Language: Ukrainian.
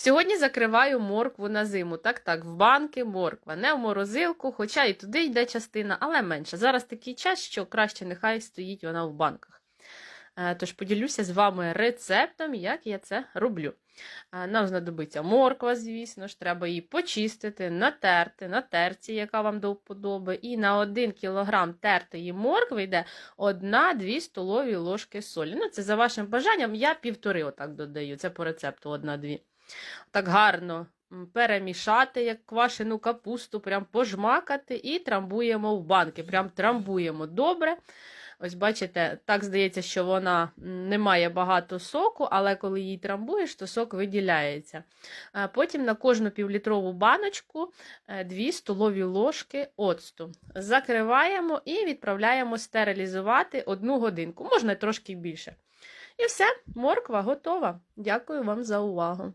Сьогодні закриваю моркву на зиму. Так, так, в банки морква, не в морозилку, хоча і туди йде частина, але менше. Зараз такий час, що краще нехай стоїть вона в банках. Е, Тож поділюся з вами рецептом, як я це роблю. Е, Нам знадобиться морква, звісно ж, треба її почистити, натерти на терці, яка вам до вподоби. І на 1 кг тертої моркви йде 1-2 столові ложки солі. Ну, це за вашим бажанням, я півтори отак додаю. Це по рецепту 1-2. Так гарно перемішати, як квашену капусту, прям пожмакати і трамбуємо в банки. Прям трамбуємо добре. Ось бачите, так здається, що вона не має багато соку, але коли її трамбуєш, то сок виділяється. Е, Потім на кожну півлітрову баночку 2 столові ложки оцту. Закриваємо і відправляємо стерилізувати одну годинку, можна трошки більше. І все, морква готова. Дякую вам за увагу.